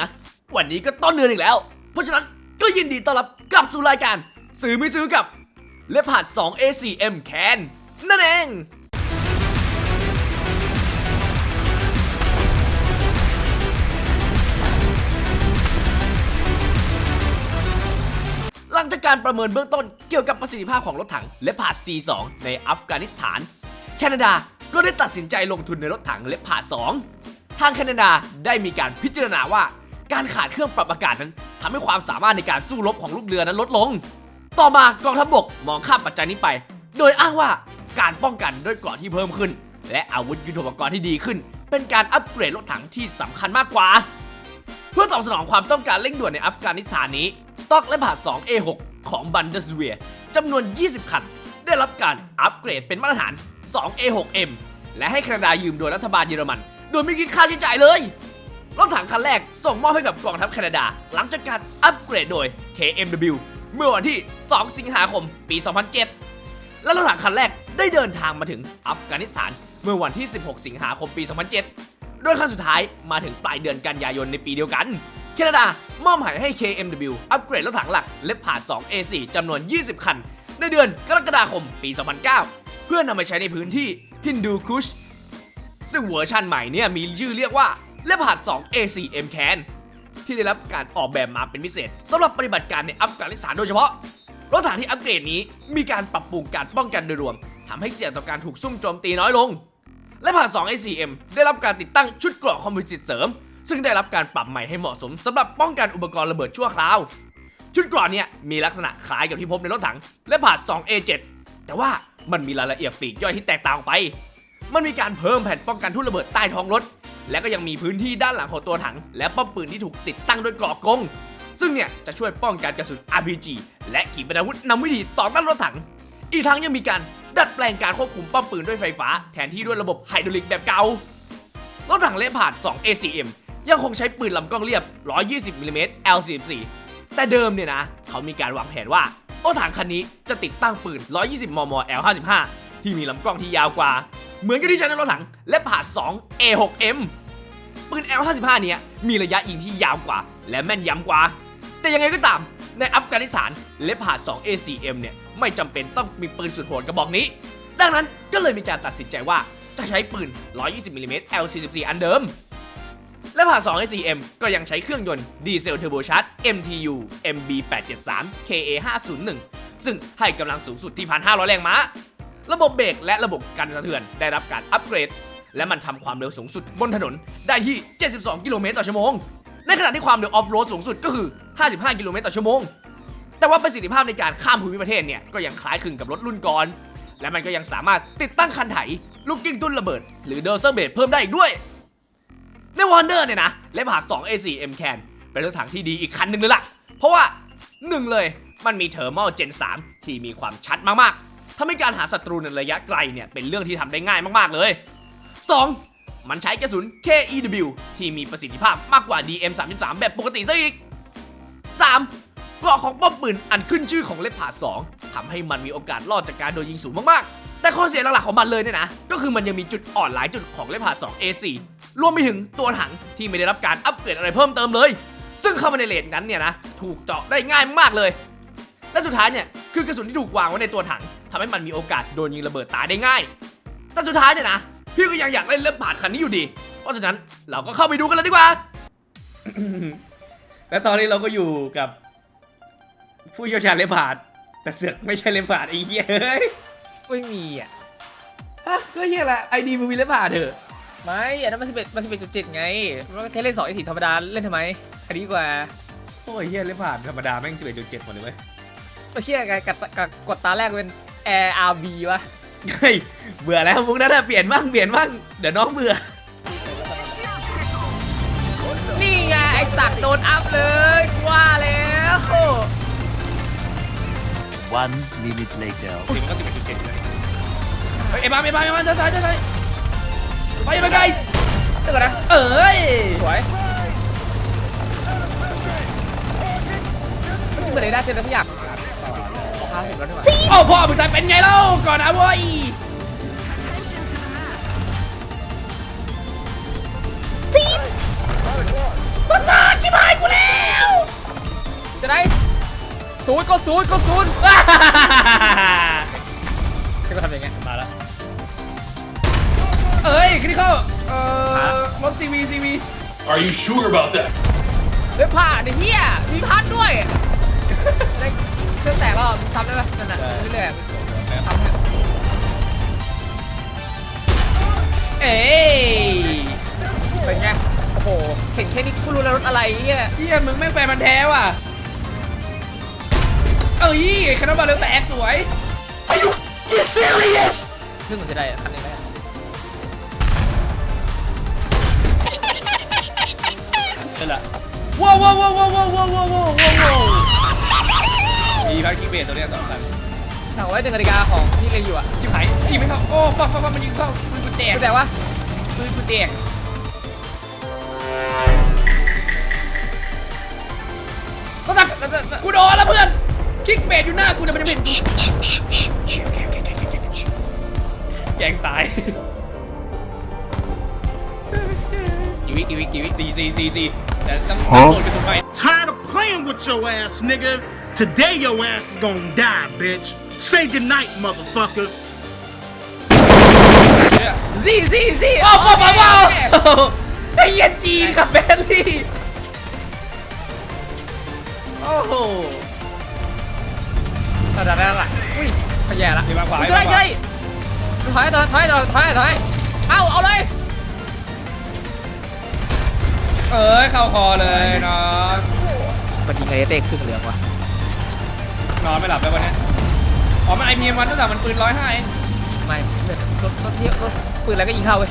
นะ วันนี้ก็ต้นเดือนอีกแล้ว เพราะฉะนั้นก็ยินดีต้อนรับกลับสู่รายการ ซื้อไม่ซื้อกับเลผ่าน2 A4M Can นั่นเองหลังจากการประเมินเบื้องต้นเกี่ยวกับประสิทธิภาพของรถถังเลพาร์ด C2 ในอัฟกานิสถาน แคนาดาก็ได้ตัดสินใจลงทุนในรถถังเลพาร์ด2 ทางแคนาดาได้มีการพิจารณาว่า การขาดเครื่องปรับอากาศนั้นทำให้ความสามารถในการสู้รบของลูกเรือนั้นลดลง ต่อมากองทัพบกมองข้ามปัจจัยนี้ไป โดยอ้างว่าการป้องกันด้วยเกราะที่เพิ่มขึ้น และอาวุธยุทโธปกรณ์ที่ดีขึ้น เป็นการอัปเกรดรถถังที่สำคัญมากกว่า เพื่อตอบสนองความต้องการเร่งด่วนในอัฟกานิสถานนี้สต็อกและผ่า 2A6 ของบันเดสเวียจำนวน 20 คัน ได้รับการอัปเกรดเป็นมาตรฐาน 2A6M และให้แคนาดายืมโดยรัฐบาลเยอรมัน โดยไม่คิดค่าใช้จ่ายเลย รถถังคันแรกส่งมอบให้กับกองทัพแคนาดา หลังจากการอัปเกรดโดย KMW เมื่อวันที่ 2 สิงหาคม ปี 2007 และรถถังคันแรกได้เดินทางมาถึงอัฟกานิสถาน เมื่อวันที่ 16 สิงหาคม ปี 2007 โดยคันสุดท้ายมาถึงปลายเดือนกันยายนในปีเดียวกัน แคนาดามอบหมายให้ KMW อัปเกรดรถถังหลักและผ่า 2A4 จำนวน 20 คัน ในเดือนกรกฎาคม ปี 2009 เพื่อนำไปใช้ในพื้นที่ฮินดูคุชซึ่งเวอร์ชันใหม่เนี่ยมีชื่อเรียกว่า เลพาร์ด2 A4M Can ที่ได้รับการออกแบบมาเป็นพิเศษสำหรับปฏิบัติการในอัฟกานิสถานโดยเฉพาะรถถังที่อัปเกรดนี้มีการปรับปรุงการป้องกันโดยรวมทำให้เสี่ยงต่อการถูกซุ่มโจมตีน้อยลง และผ่าน 2 A4M ได้รับการติดตั้งชุดเกราะคอมโพสิตเสริม ซึ่งได้รับการปรับใหม่ให้เหมาะสมสำหรับป้องกันอุปกรณ์ระเบิดชั่วคราว ชุดเกราะเนี่ยมีลักษณะคล้ายกับที่พบในรถถัง และผ่าน 2A7 แต่ว่ามันมีรายละเอียดปลีกย่อยที่แตกต่างออกไป มันมีการเพิ่มแผ่นป้องกันทุ่นระเบิดใต้ท้องรถ และก็ยังมีพื้นที่ด้านหลังของตัวถัง และป้อมปืนที่ถูกติดตั้งด้วยเกราะกง ซึ่งเนี่ยจะช่วยป้องกันกระสุน RPG และขีปนาวุธนำวิธีต่อต้านรถถัง อีกทั้งยังมีการดัดแปลงการควบคุมป้อมปืนด้วยไฟฟ้า แทนที่ด้วยระบบไฮดรอลิกแบบเก่ารถถังเลผ่าน 2 ACM ยังคงใช้ปืนลำกล้องเรียบ 120มิลลิเมตร L44 แต่เดิมเนี่ยนะ เขามีการวางแผนว่ารถถังคันนี้จะติดตั้งปืน 120 มม L55 ที่มีลำกล้องที่ยาวกว่า เหมือนกับที่ใช้ในรถถังและผ่า2 A6M ปืน L55 เนี่ยมีระยะยิงที่ยาวกว่า และแม่นยำกว่า แต่ยังไงก็ตามในอัฟกานิสถานเลผ่า2 A4M เนี่ยไม่จำเป็นต้องมีปืนสุดโหดกระบอกนี้ ดังนั้นก็เลยมีการตัดสินใจว่าจะใช้ปืน 120มิลลิเมตร L44 อันเดิม และผ่า2 A4M ก็ยังใช้เครื่องยนต์ดีเซลเทอร์โบชาร์จ MTU MB873 KA501 ซึ่งให้กำลังสูงสุดที่ 1,500 แรงม้า ระบบเบรกและระบบกันสะเทือนได้รับการอัปเกรด และมันทำความเร็วสูงสุดบนถนนได้ที่ 72 กิโลเมตรต่อชั่วโมง ในขณะที่ความเร็วออฟโรดสูงสุดก็คือ 55 กิโลเมตรต่อชั่วโมง แต่ว่าประสิทธิภาพในการข้ามภูมิประเทศเนี่ยก็ยังคล้ายคลึงกับรถรุ่นก่อน และมันก็ยังสามารถติดตั้งคันไถ ลูกกิ้งตุ้นระเบิด หรือเดอร์เซอร์เบดเพิ่มได้อีกด้วย ในวอนเดอร์เนี่ยนะเลผ่า2 A4M Can เป็นรถถังที่ดีอีกคันหนึ่งเลยล่ะ เพราะว่า 1 เลยมันมีเทอร์ม l Gen 3ที่มีความชัดมากๆ ทำให้การหาศัตรูในระยะไกลเนี่ยเป็นเรื่องที่ทำได้ง่ายมากๆเลย 2. มันใช้กระสุน KEW ที่มีประสิทธิภาพมากกว่า DM33 แบบปกติซะอีก 3. เกราะของป้อมปืนอันขึ้นชื่อของเล็บผ่า2ทำให้มันมีโอกาสรอดจากการโดนยิงสูงมากๆ แต่ข้อเสียหลักๆของมันเลยเนี่ยนะ ก็คือมันยังมีจุดอ่อนหลายจุดของเล็บผ่า2 A4 รวมไปถึงตัวถังที่ไม่ได้รับการอัปเกรดอะไรเพิ่มเติมเลย ซึ่งเข้ามาในเลนนั้นเนี่ยนะถูกเจาะได้ง่ายมากๆเลย และสุดท้ายเนี่ย คือกระสุนที่ถูกวางไว้ในตัวถังทำให้มันมีโอกาสโดนยิงระเบิดตายได้ง่าย แต่สุดท้ายเนี่ยนะ พี่ก็ยังอยากเล่นเล่มผ่านคันนี้อยู่ดี เพราะฉะนั้นเราก็เข้าไปดูกันเลยดีกว่า และตอนนี้เราก็อยู่กับ ผู้เชี่ยวชาญเล่มผ่านแต่เสือกไม่ใช่เล่มผ่านไอ้เหี้ยเฮ้ยไม่มีอะฮะก็เหี้ยแหละไอดีมึงมีเล่มผ่านเถอะไม่อันนั้นมันสิบเอ็ดมันสิบเอ็ดจุดเจ็ดไงมันก็แค่เล่นสองไอสีธรรมดาเล่นทำไมอันนี้ดีกว่าโอ้ยเหี้ยเล่มผ่านธรรมดาแม่ง11.7หมดเลยเว้ย ไอ้เชี่ยไงกัดกัดกดตาแรกเป็น Air RB วะเฮ้ยเบื่อแล้วมุกนั้นอะเปลี่ยนบ้างเปลี่ยนบ้างเดี๋ยวน้องเบื่อ นี่ไงไอสักโดนอัพเลยกูว่าแล้ว One minute later. ถึงก็สิบเอ็ดจุดเจ็ดเลยเฮ้ยไอ้บ้าไอ้บ้าไอ้บ้าเดินซ้ายเดินซ้ายไปไปไกลเดี๋ยวก่อนนะเอ้ยสวยมันเหมือนในด้านเจนสักอย่าง ห้าสิบแล้วนี่หว่าโอ้พ่อมึงตายเป็นไงเล่าก่อนนะเว้ยประสาทชิบหายกูแล้วจะได้ศูนย์ก็ศูนย์ก็ศูนย์ก็ทำอย่างเงี้ยมาแล้วเอ้ยคริเข้าเอ่อรถซีวีซีวี Are you sure about that? เฮ้ยผ่าไอ้เหี้ยมีพัดด้วยได้ เครื่องแตกแล้วทำได้ไหมนั่นน่ะเรื่อยๆทำเนี่ยเอ้ยเป็นไงโอ้โหเห็นแค่นี้กูรู้แล้วรถอะไรเหี้ยเฮียมึงไม่งแฟนมันธุ์แท้ว่ะ เอ้ยคานาบาเร็วแตกสวย Are you you serious ซึ่งมันจะได้อะคันนี้ได้อะนั่นแหละว้าวว้าวว้าวว้าวว้าวว้าวว้าว ว้าวว้าวมีพักกิ้งเบสตัวเนี้ยสำคัญสั่งไว้หนึ่งนาฬิกาของพี่เล็งอยู่อะชิบหายยิงไม่เข้าโอ้ฟังฟังฟังมันยิงเข้าปืนกูแตกแต่ว่าปืนกูแตกก็ตักกูโดนแล้วเพื่อนคิกเบสอยู่หน้ากูแต่มันจะไม่เห็นกูแกล้งตายกีวิกีวิกีวิสี่สี่สี่สี่แต่ต้องฮะโดนกระสุนไป Tired of playing with your ass, nigga. Today your ass is gonna die, bitch. Say goodnight, motherfucker. ซี่ซี่ซี่ว้าวว้าวว้าวว้าวไอ้เหี้ยจีนกับแบลลี่โอ้โหระดับนั้นแหละอุ้ยขยะละดีมากกว่าจะได้จะได้ถอยถอยถอยถอยถอยถอยเอาเอาเลยเอ้ยเข้าคอเลยนอนมันยิงไงเตะครึ่งเหลืองวะ นอนไม่หลับแล้ววันเนี้ยอ๋อมันไอพีเอ็มวันตั้งแต่มันปืนร้อยห้าเองไม่รถรถเที่ยวรถปืนอะไรก็ยิงเข้าเว้ย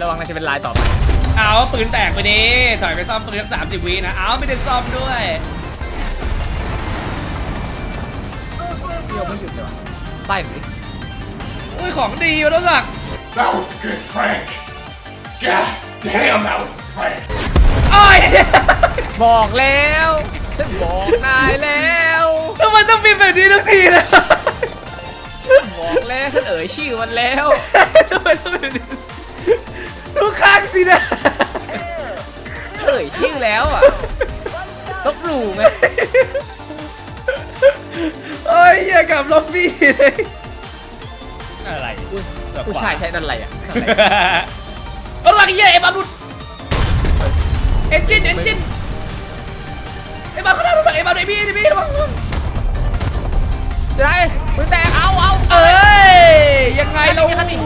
ระวังมันจะเป็นลายต่อไปเอาปืนแตกไปดิถอยไปซ่อมปืนสักสามสิบวินะเอาไม่ได้ซ่อมด้วยเที่ยวไม่หยุดเลยวะป้ายหน่อยดิอุ้ยของดีวะรถหลัก That was a good prank. God damn, that was a prank. โอ้ย บอกแล้ว ฉันบอกนายแล้ว ทำไมต้องมีแบบนี้ทุกทีเลยบอกแล้วฉันเอ่ยชื่อมันแล้วทำไมต้องเป็นแบบนี้ทุกครั้งสินะ เอ่ยชื่อแล้วอะลบหลู่ไงโอ้ยอย่ากับล็อบบี้เลยอะไรอุ้ยผู้ชายใช้นั่นอะไรอะรถหลักเหี้ยเอ็มอารุดเอนจินเอนจินเอ็มอาข้างหน้ารถหลักเอ็มอารุดไอพี่ไอพี่ระวัง จะได้ปืนแตกเอาเอาเอ้ยยังไงเราคันนี้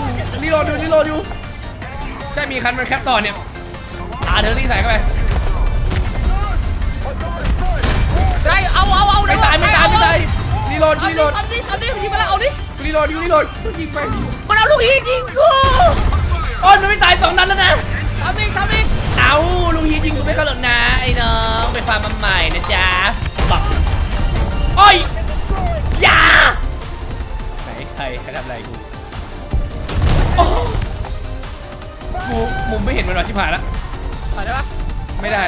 รีโหลดอยู่รีโหลดอยู่ใช่มีคันมันแคปต่อเนี่ยอาเธอรี่ใส่เข้าไปจะได้เอาเอาเอาไม่ตายไม่ตายไม่ตายรีโหลดเอารีดิโหลดเอาดิเอาดิยิงมาแล้วเอาดิรีโหลดอยู่รีโหลดยิงไปมันเอาลูกอีกยิงกูโอ้ยมันไม่ตายสองนัดแล้วนะทำอีกทำอีกเอาลุงฮียิงกูไม่เข้าหรอกนะไอ้น้องไปฟาร์มมาใหม่นะจ๊ะบักโอ้ยอย่าไหน ใครใครทำอะไรกูโอ้กูมุมไม่เห็นมันหรอชิบหายแล้วไปได้ปะไม่ได้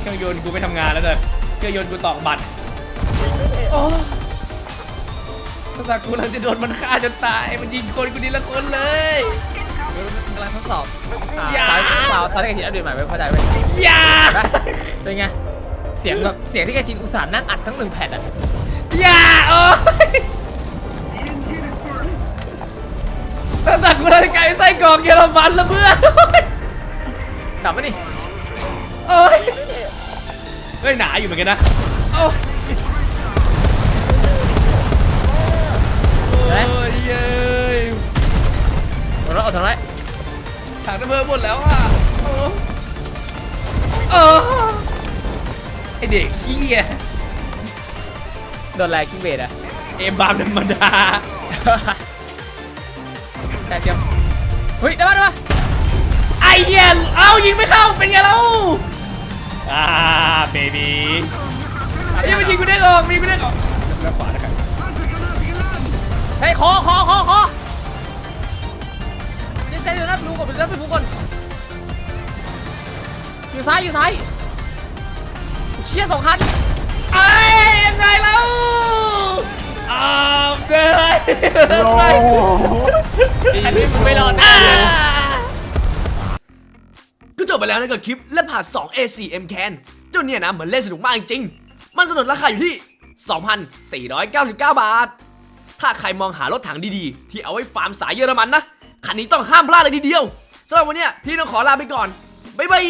เครื่องยนต์กูไม่ทำงานแล้วเลยเครื่องยนต์กูตอกบัตรโอ้ตั้งแต่กูกำลังจะโดนมันฆ่าจนตาย มันยิงคนกูดีละคนเลยกำลังทดสอบอ่าอย่าซ้ายเปล่าซ้ายกับทีอัปเดตใหม่ไว้เข้าใจไว้อย่า เป็นไง เสียงแบบเสียงที่แกจินอุตส่าห์นั่งอัดทั้งหนึ่งแผ่นอะอย่า โอ้ยตั้งแต่กูเลยกลายเป็นไส้กรอกเยอรมันแล้วเพื่อนดับไหมนี่โอ้ยเฮ้ยหนาอยู่เหมือนกันนะโอ้ยโอ้ยเย้ยหัวเราะเอาทำไรถังน้ำเพิ่มหมดแล้วอะโอ้เออไอเด็กเฮีย โดนแรงกิ้งเบดอะเอ็มบามธรรมดาแต่เดียวเฮ้ยได้ปะได้ปะไอเหี้ยเอายิงไม่เข้าเป็นไงเล่าอ่าเบบี้ไอ้ยังมันยิงกูได้ออกมีกูได้ออกแล้วขวาแล้วกันเฮ้ยคอคอคอคอเจ๊เจ๊เดี๋ยวนะไปดูก่อนไปดูนะไปดูก่อนอยู่ซ้ายอยู่ซ้ายเชี่ยสองคันไอ้ ยยังไงเล่าอ้าวเดินอันนี้มึงไม่รอดอ่าแน่เลยแล้วนั่นก็คลิปและผ่าน2 A4 M Can เจ้าเนี่ยนะเหมือนเล่นสนุกมากจริงๆมันสนุนราคาอยู่ที่ 2,499 บาท ถ้าใครมองหารถถังดีๆ ที่เอาไว้ฟาร์มสายเยอรมันนะ คันนี้ต้องห้ามพลาดเลยทีเดียวสำหรับวันเนี้ยพี่ต้องขอลาไปก่อน บ๊ายบาย